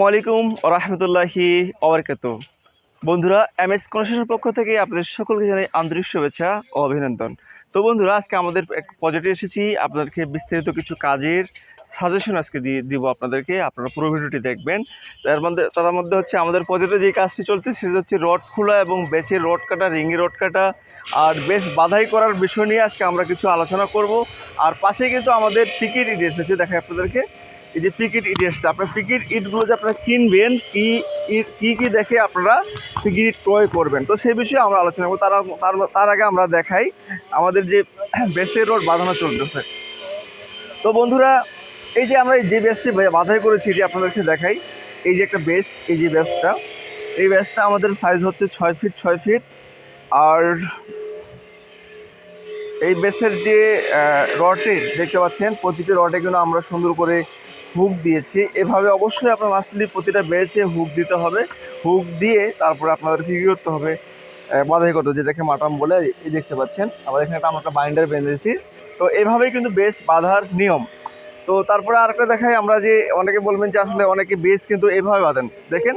ওয়ালাইকুম রহমতুল্লাহি অবরকাত বন্ধুরা এম এস কনস্ট্রাকশনের পক্ষ থেকে আপনাদের সকলকে জানাই আন্তরিক শুভেচ্ছা ও অভিনন্দন। তো বন্ধুরা, আজকে আমাদের এক প্রজেক্টে এসেছি। আপনাদেরকে বিস্তারিত কিছু কাজের সাজেশন আজকে দিয়ে দিব আপনাদেরকে। আপনারা পুরো ভিডিওটি দেখবেন। তার মধ্যে তার মধ্যে হচ্ছে আমাদের প্রজেক্টে যে কাজটি চলছে, সেটা হচ্ছে রড খোলা এবং বেচের রড কাটা, রিঙে রড কাটা আর বেশ বাধাই করার বিষয় নিয়ে আজকে আমরা কিছু আলোচনা করব। আর পাশে কিন্তু আমাদের টিকিট এসেছে। দেখায় আপনাদেরকে। এই যে পিকেট ইট এসছে, আপনার পিকেট ইটগুলো যে আপনারা কিনবেন কি কি কি দেখে আপনারা পিকেট ইট ক্রয় করবেন। তো সেই বিষয়ে আমরা আলোচনা করব। তার তার- আগে আমরা দেখাই আমাদের যে বেসের রোড বাঁধানো চলতেছে। তো বন্ধুরা, এই যে আমরা যে বেসটি বাধাই করেছি যে আপনাদেরকে দেখাই। এই যে একটা বেস, এই যে বেসটা। এই বেসটা আমাদের সাইজ হচ্ছে ছয় ফিট ছয় ফিট আর এই বেসের যে রডে দেখতে পাচ্ছেন, প্রতিটি রডে কিন্তু আমরা সুন্দর করে হুক দিয়েছি। এভাবে অবশ্যই আপনার মাছলি প্রতিটা বেচে হুক দিতে হবে। হুক দিয়ে তারপরে আপনাদের কী করতে হবে? বাঁধাই করতে যেটাকে মাটাম বলে, এই দেখতে পাচ্ছেন। আবার এখানে একটা আমরা একটা বাইন্ডার বেঁধেছি। তো এভাবেই কিন্তু বেশ বাঁধার নিয়ম। তো তারপরে আরেকটা দেখাই, আমরা যে অনেকে বলবেন যে আসলে অনেকে বেস কিন্তু এভাবে বাঁধেন। দেখেন,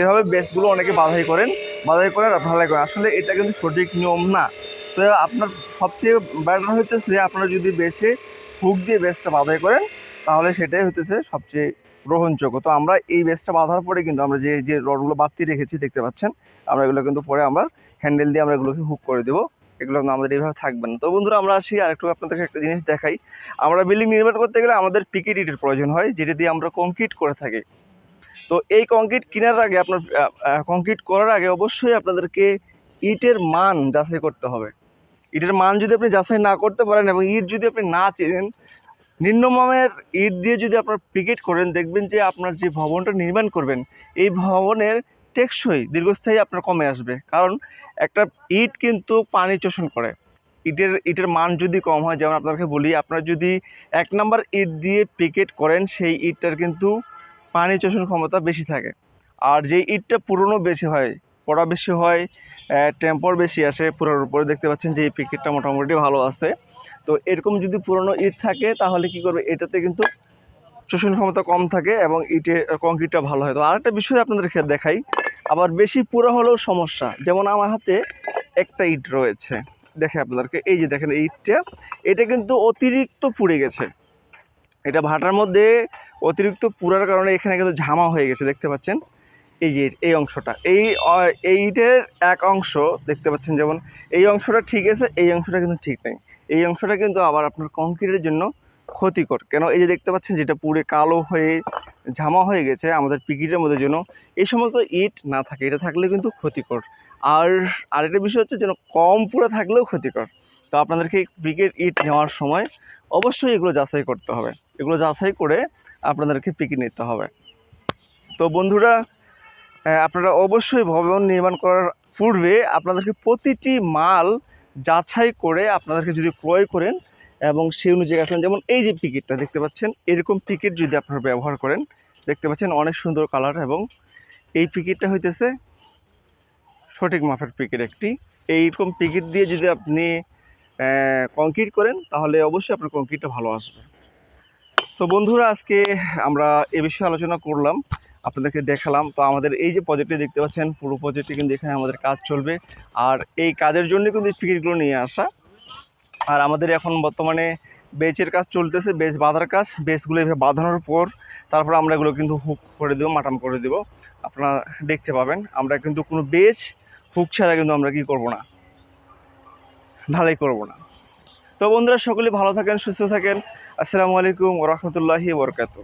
এভাবে বেসগুলো অনেকে বাঁধাই করেন। বাঁধাই করেন আর ঢালাই করেন, আসলে এটা কিন্তু সঠিক নিয়ম না। তো আপনার সবচেয়ে ব্যাটার হচ্ছে যে আপনারা যদি বেসে হুক দিয়ে বেসটা বাঁধাই করেন তাহলে সেটাই হতেছে সবচেয়ে গ্রহণযোগ্য। তো আমরা এই বেসটা বাঁধার পরে কিন্তু আমরা যে যে রডগুলো বাতি রেখেছি দেখতে পাচ্ছেন, আমরা এগুলো কিন্তু পরে আমরা হ্যান্ডেল দিয়ে আমরা এগুলোকে হুক করে দেবো। এগুলো কিন্তু আমাদের এইভাবে থাকবে না। তো বন্ধুরা, আমরা আসি আর একটু আপনাদেরকে একটা জিনিস দেখাই। আমরা বিল্ডিং নির্মাণ করতে গেলে আমাদের পিকেট ইটের প্রয়োজন হয়, যেটা দিয়ে আমরা কংক্রিট করে থাকি। তো এই কংক্রিট কেনার আগে আপনার কংক্রিট করার আগে অবশ্যই আপনাদেরকে ইটের মান যাচাই করতে হবে। ইটের মান যদি আপনি যাচাই না করতে পারেন এবং ইট যদি আপনি না চেনেন নিম্নমানের ইট দিয়ে যদি আপনার পিকেট করেন, দেখবেন যে আপনার যে ভবনটা নির্মাণ করবেন, এই ভবনের টেকসই দীর্ঘস্থায়ী আপনার কমে আসবে। কারণ একটা ইট কিন্তু পানি শোষণ করে। ইটের ইটের মান যদি কম হয়, যেমন আপনাকে বলি, আপনার যদি এক নাম্বার ইট দিয়ে পিকেট করেন, সেই ইটটার কিন্তু পানি শোষণ ক্ষমতা বেশি থাকে। আর যে ইটটা পুরনো বেশি হয় পড়া বেশি হয় টেম্পর বেশি আসে পুরোর উপরে। দেখতে পাচ্ছেন যে এই পিকেটটা মোটামুটি ভালো আছে। তো এরকম যদি পুরনো ইট থাকে, তাহলে কি করবে? এটাতে কিন্তু শোষণ ক্ষমতা কম থাকে এবং ইটে কংক্রিটটা ভালো হয়। তো আরেকটা বিষয় আপনাদেরকে দেখাই। আবার বেশি পুরো হলেও সমস্যা। যেমন আমার হাতে একটা ইট রয়েছে। দেখে আপনাদেরকে। এই যে দেখেন ইটটা। এটা কিন্তু অতিরিক্ত পুড়ে গেছে। এটা ভাটার মধ্যে অতিরিক্ত পুরার কারণে এখানে কিন্তু ঝামা হয়ে গেছে। দেখতে পাচ্ছেন? এই যে, এই অংশটা। এই, অ- এই ইটের এক অংশ দেখতে পাচ্ছেন যেমন, এই অংশটা ঠিক আছে, এই অংশটা কিন্তু ঠিক নেই। এই অংশটা কিন্তু আবার আপনার কংক্রিটের জন্য ক্ষতিকর। কেন? এই যে দেখতে পাচ্ছেন যেটা পুরো কালো হয়ে, ঝামা হয়ে গেছে আমাদের পিকিটের মধ্যে জন্য এই সমস্ত ইট না থাকে, এটা থাকলে কিন্তু ক্ষতিকর। আর আরেকটা বিষয় হচ্ছে যেন কম পুরো থাকলেও ক্ষতিকর। তো আপনাদেরকে পিকেট ইট নেওয়ার সময় অবশ্যই এগুলো যাচাই করতে হবে। এগুলো যাচাই করে আপনাদেরকে পিকে নিতে হবে। তো বন্ধুরা আপনারা অবশ্যই ভবন নির্মাণ করার পূর্বে আপনাদেরকে প্রতিটি মাল যাচাই করে আপনাদেরকে যদি ক্রয় করেন এবং সেই অনুযায়ী আসেন, যেমন এই যে পিকেটটা দেখতে পাচ্ছেন, এরকম পিকেট যদি আপনারা ব্যবহার করেন, দেখতে পাচ্ছেন অনেক সুন্দর কালার এবং এই পিকেটটা হইতেছে সঠিক মাপের পিকেট একটি। এইরকম পিকেট দিয়ে যদি আপনি কংক্রিট করেন, তাহলে অবশ্যই আপনার কংক্রিটটা ভালো আসবে। তো বন্ধুরা, আজকে আমরা এ বিষয়ে আলোচনা করলাম। আপনাদেরকে দেখালাম। তো আমাদের এই যে প্রজেক্টটি দেখতে পাচ্ছেন, পুরো প্রজেক্টে কিন্তু এখানে আমাদের কাজ চলবে। আর এই কাজের জন্য কিন্তু এই নিয়ে আসা। আর আমাদের এখন বর্তমানে বেচের কাজ চলতেছে, বেচ বাঁধার কাজ। বেচগুলো এভাবে বাঁধানোর পর তারপর আমরা এগুলো কিন্তু হুক করে দেবো, মাটাম করে দেবো। আপনারা দেখতে পাবেন, আমরা কিন্তু কোনো বেচ হুক ছাড়া কিন্তু আমরা কি করব না। ঢালাই করব না। তো বন্ধুরা, সকলে ভালো থাকেন, সুস্থ থাকেন। আসসালামু আলাইকুম রহমতুল্লাহি বরকাত